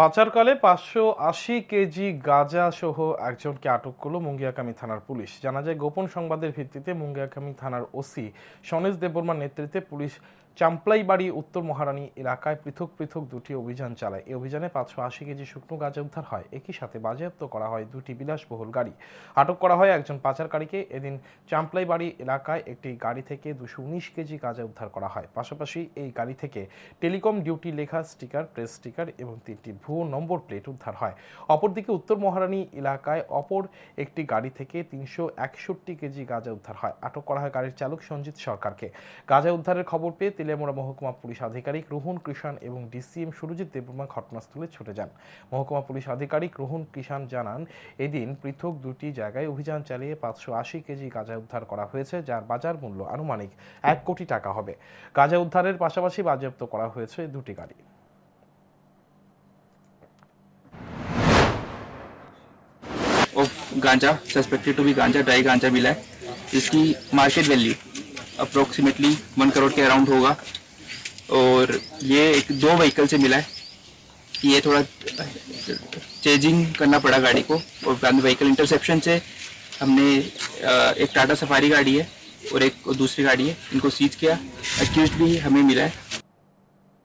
পাচারকালে পাঁচশো আশি কেজি গাঁজা সহ একজনকে আটক করল মুঙ্গিয়াকামী থানার পুলিশ। জানা যায়, গোপন সংবাদের ভিত্তিতে মুঙ্গিয়াকামী থানার ওসি সনেশ দেববর্মার নেতৃত্বে পুলিশ চাম্পলাইবাড়ি উত্তর মহারানী এলাকায় পৃথক পৃথক দুটি অভিযান চালায়। এই অভিযানে পাঁচশো আশি কেজি শুকনো গাঁজা উদ্ধার হয়। একই সাথে বাজেয়াপ্ত করা হয় দুটি বিলাসবহুল গাড়ি। আটক করা হয় একজন পাচারকারীকে। এদিন চাম্পলাইবাড়ি এলাকায় একটি গাড়ি থেকে দুশো উনিশ কেজি গাঁজা উদ্ধার করা হয়। পাশাপাশি এই গাড়ি থেকে টেলিকম ডিউটি লেখা স্টিকার, প্রেস স্টিকার এবং তিনটি ভুয়ো নম্বর প্লেট উদ্ধার হয়। অপরদিকে উত্তর মহারানী এলাকায় অপর একটি গাড়ি থেকে তিনশো একষট্টি কেজি গাঁজা উদ্ধার হয়। আটক করা হয় গাড়ির চালক সঞ্জিত সরকারকে। গাঁজা উদ্ধারের খবর পেয়ে তেলিয়ামুড়া মহকুমা পুলিশ আধিকারিক রোহন কৃষাণ এবং ডিসিএম সুরজিৎ দেববর্মা ঘটনাস্থলে ছুটে যান মহকুমা পুলিশ আধিকারিক রোহন কৃষাণ জানান এদিন পৃথক দুটি জায়গায় অভিযান চালিয়ে পাঁচশো আশি কেজি গাঁজা উদ্ধার করা হয়েছে যার বাজার মূল্য আনুমানিক এক কোটি টাকা হবে গাঁজা উদ্ধারের পাশাপাশি বাজেয়াপ্ত করা হয়েছে দুটি গাড়ি of ganja suspected to be ganja dry ganja मिला है इसकी market value approximately one crore के अराउंड होगा। और ये एक दो व्हीकल से मिला है। ये थोड़ा चेंजिंग करना पड़ा गाड़ी को। और व्हीकल इंटरसेप्शन से हमने एक टाटा सफारी गाड़ी है और एक दूसरी गाड़ी है। इनको सीज किया। एक्यूज भी हमें मिला है।